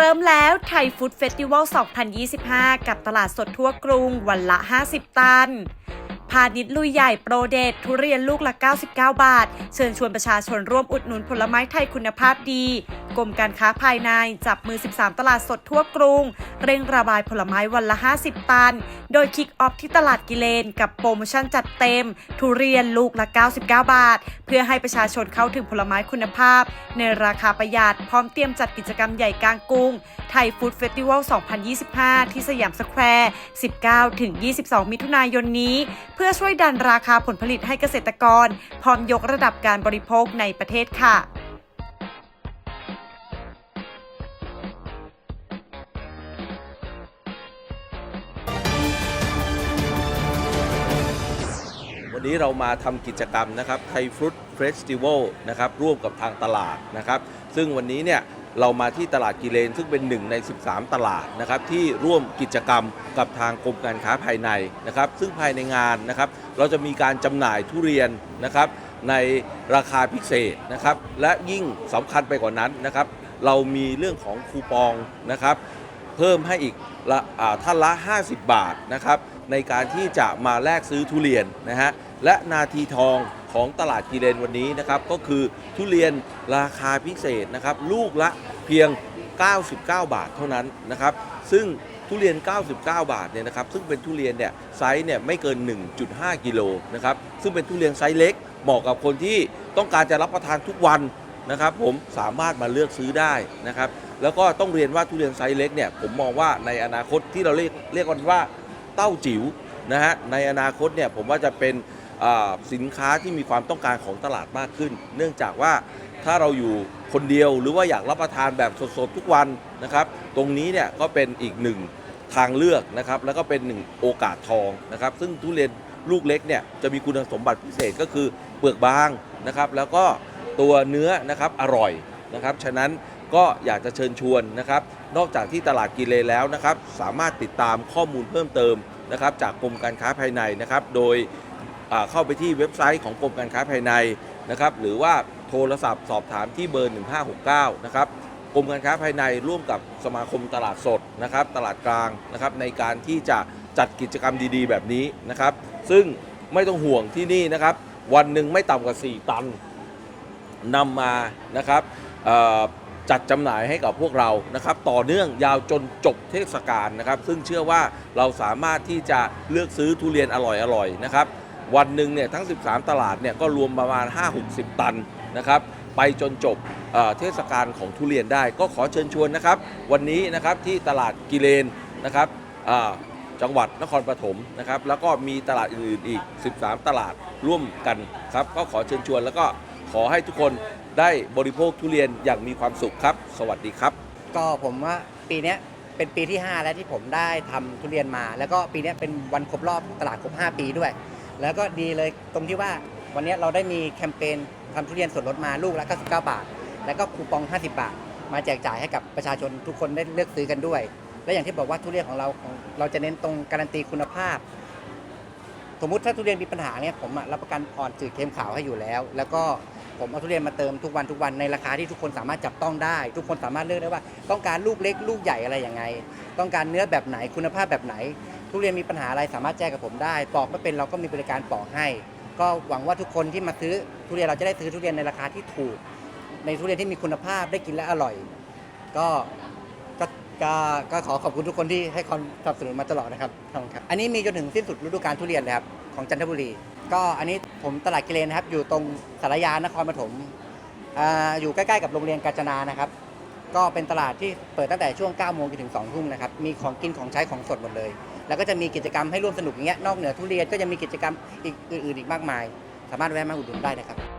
เริ่มแล้วไทยฟู้ดเฟสติวัล 2025 กับตลาดสดทั่วกรุงวันละ 50 ตันพาณิชย์ลุยใหญ่โปรเดตทุเรียนลูกละ 99 บาท เชิญชวนประชาชนร่วมอุดหนุนผลไม้ไทยคุณภาพดี กรมการค้าภายในจับมือ 13 ตลาดสดทั่วกรุง เร่งระบายผลไม้วันละ 50 ตัน โดยคิกออฟที่ตลาดกิเลน กับโปรโมชั่นจัดเต็ม ทุเรียนลูกละ 99 บาท เพื่อให้ประชาชนเข้าถึงผลไม้คุณภาพ ในราคาประหยัดพร้อมเตรียมจัดกิจกรรมใหญ่กลางกรุงไทยฟู้ดเฟสติวัล 2025 ที่สยามสแควร์ 19-22 มิถุนายนนี้เพื่อช่วยดันราคาผลผลิตให้เกษตรกร พร้อมยกระดับการบริโภคในประเทศค่ะวันนี้เรามาทำกิจกรรมนะครับไทยฟรุตเฟสติวัลนะครับร่วมกับทางตลาดนะครับ ซึ่งวันนี้เนี่ย เรามาที่ตลาดกิเลน ซึ่งเป็นหนึ่งใน 13 ตลาดนะครับที่ร่วมกิจกรรมกับทางกรมการค้าภายในนะครับซึ่งภายในงานนะครับเราจะมีการจำหน่ายทุเรียนนะครับในราคาพิเศษนะครับและยิ่งสำคัญไปกว่านั้นนะครับเรามีเรื่องของคูปองนะครับเพิ่มให้อีกละท่านละ 50 บาทนะครับในการที่จะมาแลกซื้อทุเรียนนะฮะและนาทีทอง ของตลาดกีเลนวันนี้นะครับก็คือทุเรียนราคาพิเศษนะครับลูกละเพียง 99 บาทเท่านั้นนะครับซึ่งทุเรียน 99 บาทเนี่ยนะครับซึ่งเป็นทุเรียนเนี่ยไซส์เนี่ยไม่เกิน 1.5 กิโลนะครับซึ่งเป็นทุเรียนไซส์เล็กเหมาะกับคนที่ต้องการจะรับประทานทุกวันนะครับผมสามารถมาเลือกซื้อได้นะครับแล้วก็ต้องเรียนว่าทุเรียนไซส์เล็กเนี่ยผมมองว่าในอนาคตที่เราเรียกเรียกกันว่าเต้าจิ๋วนะฮะในอนาคตเนี่ยผมว่าจะเป็น สินค้าที่มีความต้องการของตลาดมากขึ้น เนื่องจากว่าถ้าเราอยู่คนเดียวหรือว่าอยากรับประทานแบบสดๆทุกวันนะครับ ตรงนี้เนี่ยก็เป็นอีกหนึ่งทางเลือกนะครับ แล้วก็เป็นหนึ่งโอกาสทองนะครับ ซึ่งทุเรียนลูกเล็กเนี่ยจะมีคุณสมบัติพิเศษก็คือเปลือกบางนะครับ แล้วก็ตัวเนื้อนะครับอร่อยนะครับ ฉะนั้นก็อยากจะเชิญชวนนะครับ นอกจากที่ตลาดกิเลแล้วนะครับ สามารถติดตามข้อมูลเพิ่มเติมนะครับ จากกรมการค้าภายในนะครับ โดย เข้าไปที่เว็บไซต์ของกรมการค้าภายในนะครับหรือว่าโทรศัพท์สอบถามที่เบอร์ 1569 นะครับกรมการค้าภายในร่วมกับสมาคมตลาดสดนะครับตลาดกลางนะครับในการที่จะจัดกิจกรรมดีๆ แบบนี้นะครับ ซึ่งไม่ต้องห่วงที่นี่นะครับ วันหนึ่งไม่ต่ำกว่า 4 ตันนำมานะครับจัดจำหน่ายให้กับพวกเรานะครับ ต่อเนื่องยาวจนจบเทศกาลนะครับ ซึ่งเชื่อว่าเราสามารถที่จะเลือกซื้อทุเรียนอร่อยๆนะครับ วันหนึ่งเนี่ยทั้ง 13 ตลาดเนี่ยก็รวมประมาณ 5-60 ตันนะครับไปจนจบเทศกาลของทุเรียนได้ ก็ขอเชิญชวนนะครับ วันนี้นะครับที่ตลาดกิเลนนะครับจังหวัดนครปฐมนะครับแล้วก็มีตลาดอื่นๆอีก 13 ตลาดร่วมกันครับก็ขอเชิญชวนแล้วก็ขอให้ทุกคนได้บริโภคทุเรียนอย่างมีความสุขครับ สวัสดีครับ ก็ผมว่าปีนี้เป็นปีที่ 5 แล้วที่ผมได้ทำทุเรียนมา แล้วก็ปีนี้เป็นวันครบรอบตลาดครบ 5 ปีด้วย แล้วก็ดีเลยตรงที่ว่าวันนี้เราได้มีแคมเปญทำทุเรียนส่วนลดมาลูกละ 99 บาท แล้วก็คูปอง 50 บาท มาแจกจ่ายให้กับประชาชนทุกคนได้เลือกซื้อกันด้วย และอย่างที่บอกว่าทุเรียนของเราของเราจะเน้นตรงการันตีคุณภาพ สมมุติถ้าทุเรียนมีปัญหาเนี่ยผมอะรับประกันอ่อนจืดเค็มขาวให้อยู่แล้ว แล้วก็ผมเอาทุเรียนมาเติมทุกวันทุกวันในราคาที่ทุกคนสามารถจับต้องได้ ทุกคนสามารถเลือกได้ว่า ต้องการลูกเล็กลูกใหญ่อะไรยังไง ต้องการเนื้อแบบไหนคุณภาพแบบไหน ทุเรียนมีปัญหาอะไรสามารถแจ้งกับผมได้ ปอกไม่เป็นเราก็มีบริการปอกให้ ก็หวังว่าทุกคนที่มาซื้อทุเรียนเราจะได้ซื้อทุเรียนในราคาที่ถูก ในทุเรียนที่มีคุณภาพได้กินและอร่อย ก็ก็ก็ก็ขอขอบคุณทุกคนที่ให้ความสนับสนุนมาตลอดนะครับขอบคุณครับ อันนี้มีจนถึงสิ้นสุดฤดูกาลทุเรียนเลยครับของจันทบุรี ก็อันนี้ผมตลาดกิเลนนะครับ อยู่ตรงสารยานครปฐมอาอยู่ใกล้ๆกับโรงเรียนกาญจนานะครับ ก็เป็นตลาดที่เปิดตั้งแต่ช่วง 9 โมงจนถึง 2 ทุ่มนะครับ มีของกินของใช้ของสดหมดเลย แล้วก็จะมีกิจกรรมให้ร่วมสนุกอย่างเงี้ย นอกเหนือทุเรียนก็ยังมีกิจกรรมอีกอื่นๆอีกมากมาย สามารถแวะมาอุดหนุนได้นะครับ